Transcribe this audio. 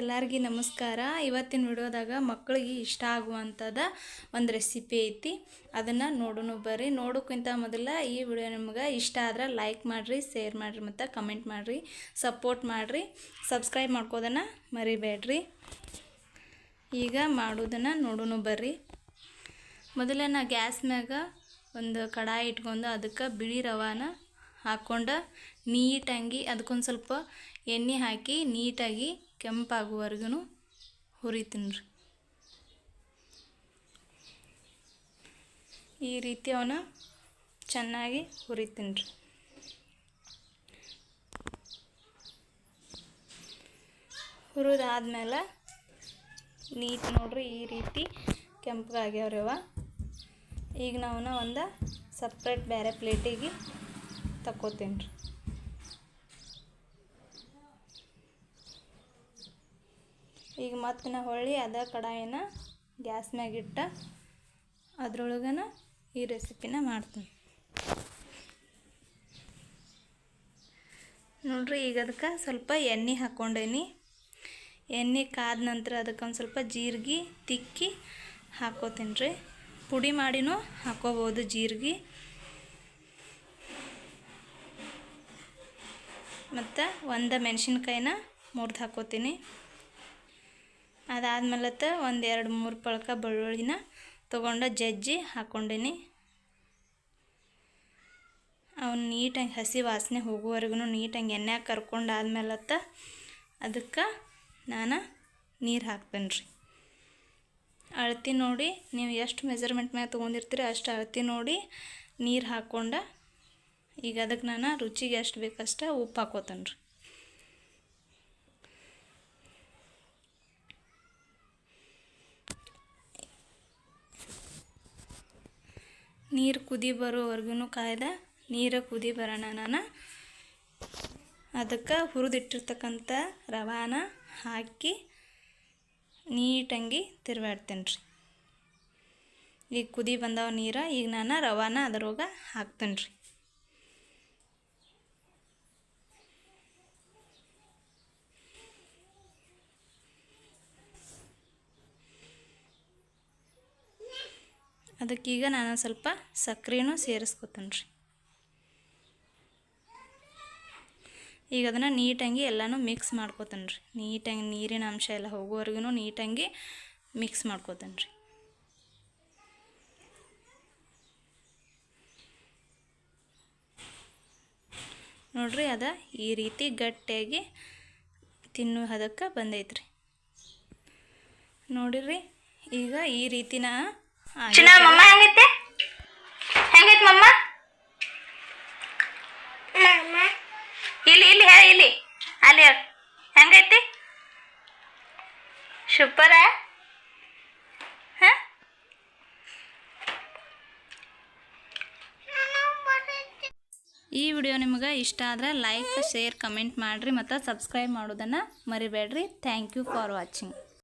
ಎಲ್ಲರಿಗೂ ನಮಸ್ಕಾರ. ಇವತ್ತಿನ ವಿಡಿಯೋದಾಗ ಮಕ್ಕಳಿಗೆ ಇಷ್ಟ ಆಗುವಂಥದ ಒಂದು ರೆಸಿಪಿ ಐತಿ. ಅದನ್ನು ನೋಡೋಣ ಬರ್ರಿ. ನೋಡೋಕ್ಕಿಂತ ಮೊದಲ ಈ ವಿಡಿಯೋ ನಿಮ್ಗೆ ಇಷ್ಟ ಆದ್ರೆ ಲೈಕ್ ಮಾಡಿರಿ ಶೇರ್ ಮಾಡಿರಿ ಮತ್ತು ಕಮೆಂಟ್ ಮಾಡಿರಿ ಸಪೋರ್ಟ್ ಮಾಡಿರಿ ಸಬ್ಸ್ಕ್ರೈಬ್ ಮಾಡ್ಕೋದನ್ನು ಮರಿಬೇಡ್ರಿ. ಈಗ ಮಾಡೋದನ್ನು ನೋಡೋಣ ಬರ್ರಿ. ಮೊದಲೇ ನಾ ಗ್ಯಾಸ್ ಮ್ಯಾಗ ಒಂದು ಕಡಾಯಿ ಇಟ್ಕೊಂಡು ಅದಕ್ಕೆ ಬಿಳಿ ರವಾನ ಹಾಕ್ಕೊಂಡು ನೀಟಾಗಿ ಅದಕ್ಕೊಂದು ಸ್ವಲ್ಪ ಎಣ್ಣೆ ಹಾಕಿ ನೀಟಾಗಿ ಕೆಂಪಾಗುವವರೆಗೂ ಹುರಿತೀನಿ ರೀ. ಈ ರೀತಿ ಅವನ ಚೆನ್ನಾಗಿ ಹುರಿತೀನಿ ರೀ. ಹುರಿದಾದ್ಮೇಲೆ ನೀಟ್ ನೋಡ್ರಿ ಈ ರೀತಿ ಕೆಂಪಗಾಗ್ಯಾವ್ರಿ ಅವ ಈಗ ನಾವನ್ನ ಒಂದು ಸಪ್ರೇಟ್ ಬೇರೆ ಪ್ಲೇಟಿಗೆ ತಕ್ಕೋತೀನಿ ರೀ. ಈಗ ಮತ್ತೆ ನಾ ಹೊಳ್ಳಿ ಅದ ಕಡಾಯಿನ ಗ್ಯಾಸ್ ಮ್ಯಾಗಿಟ್ಟ ಅದ್ರೊಳಗನ ಈ ರೆಸಿಪಿನ ಮಾಡ್ತೀನಿ. ನೋಡ್ರಿ, ಈಗ ಅದಕ್ಕೆ ಸ್ವಲ್ಪ ಎಣ್ಣೆ ಹಾಕ್ಕೊಂಡೇನಿ ಎಣ್ಣೆ ಕಾದ ನಂತರ ಅದಕ್ಕೆ ಒಂದು ಸ್ವಲ್ಪ ಜೀರಿಗೆ ತಿಕ್ಕಿ ಹಾಕೋತೀನಿ ರೀ ಪುಡಿ ಮಾಡಿನೂ ಹಾಕೋಬೋದು ಜೀರಿಗೆ. ಮತ್ತು ಒಂದು ಮೆಣಸಿನ್ಕಾಯಿನ ಮುರಿದು ಹಾಕೋತೀನಿ. ಅದಾದ್ಮೇಲತ್ತ ಒಂದು ಎರಡು ಮೂರು ಪಳಕ ಬೆಳ್ಳುಳ್ಳಿನ ತೊಗೊಂಡು ಜಜ್ಜಿ ಹಾಕ್ಕೊಂಡೀನಿ ಅವ್ನು ನೀಟಾಗಿ ಹಸಿ ವಾಸನೆ ಹೋಗುವವರೆಗೂ ನೀಟಾಗಿ ಎಣ್ಣೆ ಕರ್ಕೊಂಡು ಆದ್ಮೇಲತ್ತ ಅದಕ್ಕೆ ನಾನು ನೀರು ಹಾಕ್ತೇನೆ ರೀ ಅಳತಿ ನೋಡಿ ನೀವು ಎಷ್ಟು ಮೆಜರ್ಮೆಂಟ್ ಮ್ಯಾಗ ತೊಗೊಂಡಿರ್ತೀರಿ ಅಷ್ಟು ಅಳತಿ ನೋಡಿ ನೀರು ಹಾಕ್ಕೊಂಡು ಈಗ ಅದಕ್ಕೆ ನಾನು ರುಚಿಗೆ ಎಷ್ಟು ಬೇಕಷ್ಟು ಉಪ್ಪು ಹಾಕೋತೇನೆ ರೀ ನೀರು ಕುದಿ ಬರೋವರೆಗೂ ಕಾಯ್ದೆ ನೀರು ಕುದಿ ಬರೋಣ ನಾನು. ಅದಕ್ಕೆ ಹುರಿದಿಟ್ಟಿರ್ತಕ್ಕಂಥ ರವಾನ ಹಾಕಿ ನೀಟಂಗಿ ತಿರುಗಾಡ್ತೇನೆ ರೀ ಈಗ ಕುದಿ ಬಂದವ ನೀರು, ಈಗ ನಾನು ರವಾನ ಅದ್ರೊಳಗೆ ಹಾಕ್ತೇನೆ ರೀ ಅದಕ್ಕೀಗ ನಾನು ಸ್ವಲ್ಪ ಸಕ್ಕರೆನೂ ಸೇರಿಸ್ಕೊತೇನೆ ರೀ ಈಗ ಅದನ್ನು ನೀಟಾಗಿ ಎಲ್ಲನೂ ಮಿಕ್ಸ್ ಮಾಡ್ಕೊತೇನೆ ರೀ ನೀಟಾಗಿ ನೀರಿನ ಅಂಶ ಎಲ್ಲ ಹೋಗೋವರೆಗೂ ನೀಟಾಗಿ ಮಿಕ್ಸ್ ಮಾಡ್ಕೊತೇನೆ ರೀ ನೋಡ್ರಿ ಅದ ಈ ರೀತಿ ಗಟ್ಟಿಯಾಗಿ ತಿನ್ನು ಹದಕ್ಕೆ ಬಂದೈತ್ರಿ. ನೋಡಿರಿ, ಈಗ ಈ ರೀತಿನ ಚಿನ್ನ ಮಮ್ಮ ಹೆಂಗೈತೆ? ಹೆಂಗೈತೆ ಮಮ್ಮ? ಇಲ್ಲಿ ಇಲ್ಲಿ ಹೇಳ ಇಲ್ಲಿ. ಅಲ್ಲಿ ಹೇಳ. ಹೆಂಗೈತಿ? ಸೂಪರ? ಈ ವಿಡಿಯೋ ನಿಮಗೆ ಇಷ್ಟ ಆದರೆ ಲೈಕ್ ಶೇರ್ ಕಮೆಂಟ್ ಮಾಡಿರಿ ಮತ್ತು ಸಬ್ಸ್ಕ್ರೈಬ್ ಮಾಡೋದನ್ನು ಮರಿಬೇಡ್ರಿ. Thank you for watching